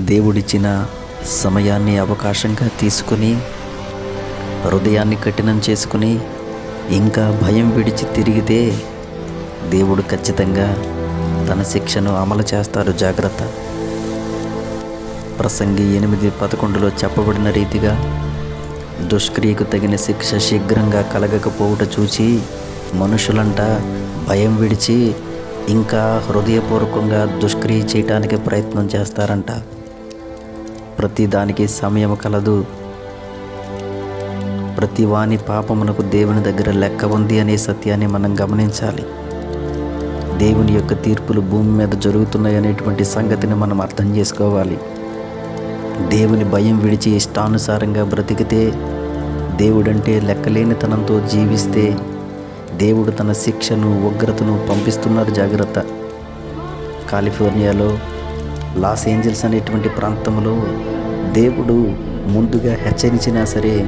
దేవుడిచ్చిన సమయాన్ని అవకాశంగా తీసుకుని హృదయాన్ని కఠినం చేసుకుని ఇంకా భయం విడిచి తిరిగితే దేవుడు ఖచ్చితంగా తన శిక్షను అమలు చేస్తారు. జాగ్రత్త. ప్రసంగి ఎనిమిది పదకొండులో చెప్పబడిన రీతిగా దుష్క్రియకు తగిన శిక్ష శీఘ్రంగా కలగకపోవుట చూచి మనుషులంట భయం విడిచి ఇంకా హృదయపూర్వకంగా దుష్క్రియ చేయటానికి ప్రయత్నం చేస్తారంట. ప్రతి దానికి సమయం కలదు. ప్రతి వాని పాపమునకు దేవుని దగ్గర లెక్క ఉంది అనే సత్యాన్ని మనం గమనించాలి. దేవుని యొక్క తీర్పులు భూమి మీద జరుగుతున్నాయి అనేటువంటి సంగతిని మనం అర్థం చేసుకోవాలి. దేవుని భయం విడిచి ఇష్టానుసారంగా బ్రతికితే దేవుడంటే లెక్కలేనితనంతో జీవిస్తే దేవుడు తన శిక్షను ఉగ్రతను పంపిస్తున్నారు జాగ్రత్త. కాలిఫోర్నియాలో లాస్ ఏంజల్స్ అనేటువంటి ప్రాంతంలో దేవుడు ముందుగా హెచ్చరించినా సరే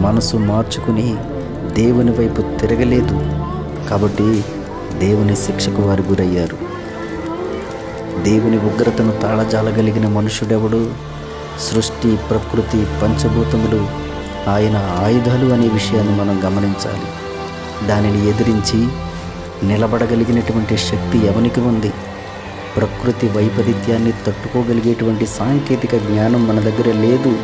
మనసు మార్చుకుని దేవుని వైపు తిరగలేదు. కాబట్టి దేవుని శిక్షకు వారు గురయ్యారు. దేవుని ఉగ్రతను తాళజాలగలిగిన మనుషుడెవడు? సృష్టి ప్రకృతి పంచభూతములు ఆయన ఆయుధాలు అనే విషయాన్ని మనం గమనించాలి. దానిని ఎదిరించి నిలబడగలిగినటువంటి శక్తి ఎవనికి ఉంది? ప్రకృతి వైపరీత్యాన్ని తట్టుకోగలిగేటువంటి సాంకేతిక జ్ఞానం మన దగ్గర లేదు.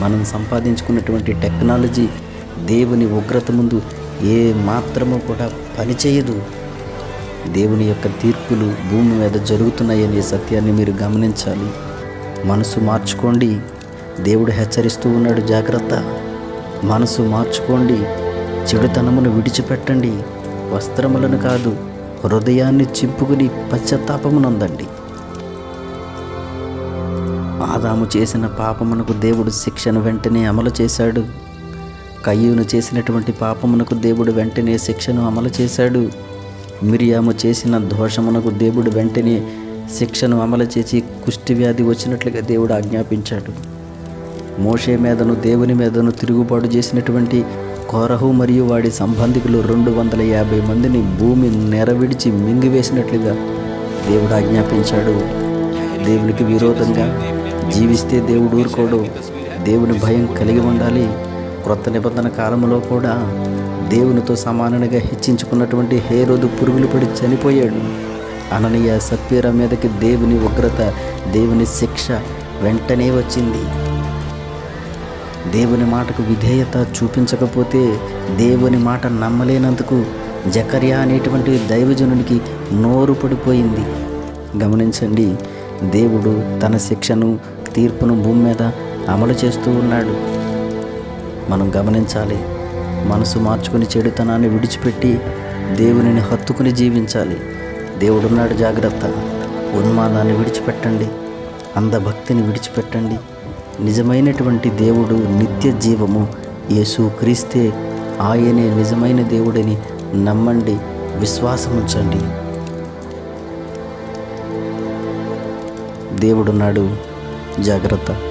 మనం సంపాదించుకున్నటువంటి టెక్నాలజీ దేవుని ఉగ్రత ముందు ఏ మాత్రము కూడా పనిచేయదు. దేవుని యొక్క తీర్పులు భూమి మీద జరుగుతున్నాయనే సత్యాన్ని మీరు గమనించాలి. మనసు మార్చుకోండి. దేవుడు హెచ్చరిస్తూ ఉన్నాడు జాగ్రత్త. మనసు మార్చుకోండి. చెడుతనమును విడిచిపెట్టండి. వస్త్రములను కాదు హృదయాన్ని చింపుకుని పశ్చాత్తాపమునందండి. ఆదాము చేసిన పాపమునకు దేవుడు శిక్షను వెంటనే అమలు చేశాడు. కయ్యూను చేసినటువంటి పాపమునకు దేవుడు వెంటనే శిక్షను అమలు చేశాడు. మిరియాము చేసిన దోషమునకు దేవుడు వెంటనే శిక్షను అమలు చేసి కుష్టి వ్యాధి వచ్చినట్లుగా దేవుడు ఆజ్ఞాపించాడు. మోషే మీదను దేవుని మీదను తిరుగుబాటు చేసినటువంటి కోరహు మరియు వాడి సంబంధికులు రెండు వందల యాభై మందిని భూమి నెరవిడిచి మింగివేసినట్లుగా దేవుడు ఆజ్ఞాపించాడు. దేవునికి విరోధంగా జీవిస్తే దేవుడు ఊరుకోడు. దేవుని భయం కలిగి ఉండాలి. క్రొత్త నిబంధన కాలంలో కూడా దేవునితో సమానంగా హెచ్చించుకున్నటువంటి హేరోదు పురుగులు పడి చనిపోయాడు. అననీయ సత్వీర మీదకి దేవుని ఉగ్రత దేవుని శిక్ష వెంటనే వచ్చింది. దేవుని మాటకు విధేయత చూపించకపోతే దేవుని మాట నమ్మలేనందుకు జకర్యా అనేటువంటి దైవజనునికి నోరు పడిపోయింది. గమనించండి దేవుడు తన శిక్షను తీర్పును భూమి మీద అమలు చేస్తూ ఉన్నాడు. మనం గమనించాలి మనసు మార్చుకుని చెడుతనాన్ని విడిచిపెట్టి దేవునిని హత్తుకుని జీవించాలి. దేవుడున్నాడు జాగ్రత్త. ఉన్మాదాన్ని విడిచిపెట్టండి. అంధభక్తిని విడిచిపెట్టండి. నిజమైనటువంటి దేవుడు నిత్య జీవము యేసు క్రీస్తే. ఆయనే నిజమైన దేవుడని నమ్మండి విశ్వాసముంచండి. దేవుడున్నాడు జాగ్రత్త.